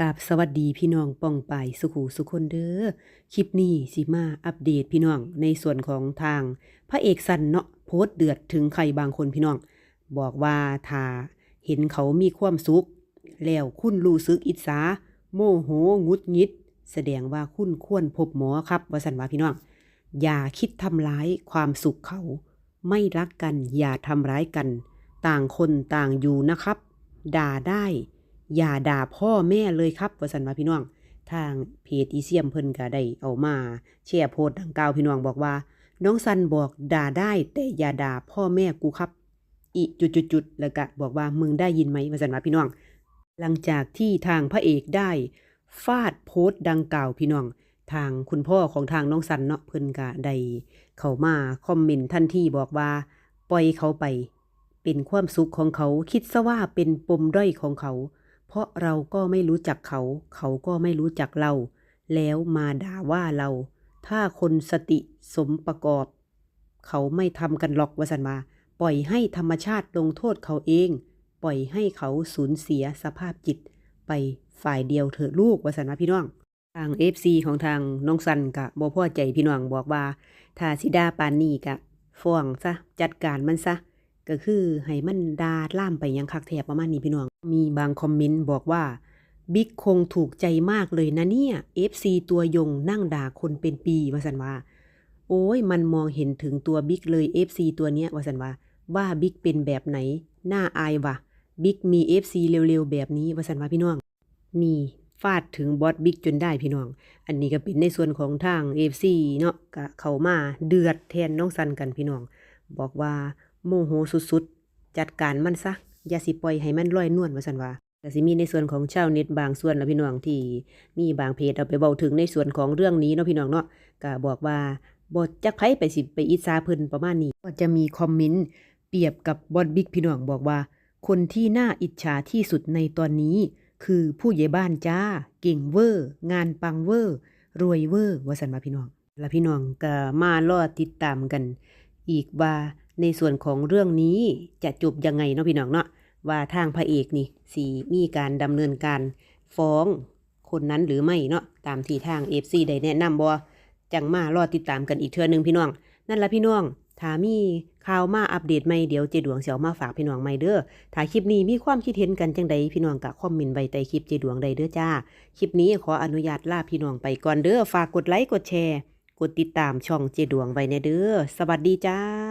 กาบสวัสดีพี่น้องป้องปายสุขูสุคนเด้อ คลิปนี้สิมาอัปเดตพี่น้องในส่วนของทาง พระเอกสันเนาะโพสต์เดือดถึงใครบางคนพี่น้อง บอกว่าถ้าเห็นเขามีความสุข แล้วคุณรู้สึกอิจฉาโมโหงุดงิด แสดงว่าคุณควรพบหมอครับว่าสันว่าพี่น้อง อย่าคิดทำร้ายความสุขเขา ไม่รักกันอย่าทำร้ายกัน ต่างคนต่างอยู่นะครับ ด่าได้ อย่าด่าพ่อแม่เลยครับว่าสันว่าพี่น้อง ทางเพจอีเซียมเพิ่นก็ได้เอามาแชร์โพสต์ดังกล่าวพี่น้องบอกว่า น้องซันบอกด่าได้แต่อย่าด่าพ่อแม่กูครับ อีจุดๆๆแล้วก็บอกว่ามึงได้ยินไหมว่าสันว่าพี่น้อง หลังจากที่ทางพระเอกได้ฟาดโพสต์ดังกล่าวพี่น้อง ทางคุณพ่อของทางน้องสันเนาะเพิ่นก็ได้เข้ามาคอมเมนต์ทันทีบอกว่า ปล่อยเขาไป เป็นความสุขของเขาคิดซะว่าเป็นปมด้อยของเขา เพราะเราก็ไม่รู้จักเขา เขาก็ไม่รู้จักเรา แล้วมาด่าว่าเรา ถ้าคนสติสมประกอบ เขาไม่ทำกันหรอกวสันมาปล่อยให้ธรรมชาติลงโทษเขาเอง ปล่อยให้เขาสูญเสียสภาพจิต ไปฝ่ายเดียวเถอะลูกวสันมาพี่น้อง ทาง FC ของทางน้องสันกะบ่พอใจพี่น้องบอกว่า ถ้าสิดาปานนี้กะฟ้องซะ จัดการมันซะ ก็คือให้มันดาล่ามไปยังคักแทบประมาณนี้พี่น้อง มีบางคอมเมนต์บอกว่าบิ๊กคงถูกใจมากเลยนะเนี่ย FC ตัวยงนั่งด่าคนเป็นปีว่าสันว่า โอ้ยมันมองเห็นถึงตัวบิ๊กเลย FC ตัวเนี้ยว่าสันว่า ว่าบิ๊กเป็นแบบไหน น่าอายวะบิ๊กมี FC เร็วๆ แบบนี้ว่าสันว่าพี่น้อง มีฟาดถึงบอสบิ๊กจนได้พี่น้อง อันนี้ก็เป็นในส่วนของทาง FC เนาะก็เขามาเดือดแทนน้องสันกันพี่น้อง บอกว่า โมโหสุดๆ จัดการมันซะ อย่าสิปล่อยให้มันลอยนวลว่าซั่นว่าก็สิมีในส่วนของชาวเน็ตบางส่วนแล้วพี่น้องที่มีบางเพจเอาไปเว้าถึงในส่วนของเรื่องนี้เนาะพี่น้องเนาะก็บอกว่าบ่จักไผไปสิไปอิจฉาเพิ่นประมาณนี้ ก็จะมีคอมเมนต์เปรียบกับบอสบิ๊กพี่น้องบอกว่า คนที่น่าอิจฉาที่สุดในตอนนี้ คือผู้ใหญ่บ้านจ้า เก่งเวอร์ งานปังเวอร์ รวยเวอร์ว่าสันว่าพี่น้อง แล้วพี่น้องก็มารอติดตามกัน อีกว่า ในส่วนของเรื่องนี้จะจบยังไงเนาะพี่น้องเนาะว่าทางพระเอกนี่สีมีการดำเนินการฟ้องคนนั้นหรือไม่เนาะตามที่ทาง FC ได้แนะนำบ่จังมารอติดตามกันอีกเทื่อนึงพี่น้อง นั่นละพี่น้องถ้ามีข่าวมาอัปเดตใหม่เดี๋ยวเจดวงสิเอามาฝากพี่น้องใหม่เด้อถ้าคลิปนี้มีความคิดเห็นกันจังใดพี่น้องก็คอมเมนต์ไว้ใต้คลิปเจดวงใดเด้อจ้า คลิปนี้ขออนุญาตลาพี่น้องไปก่อนเด้อฝากกดไลค์กดแชร์ กดติดตามช่องเจดวงไว้ในเด้อสวัสดีจ้า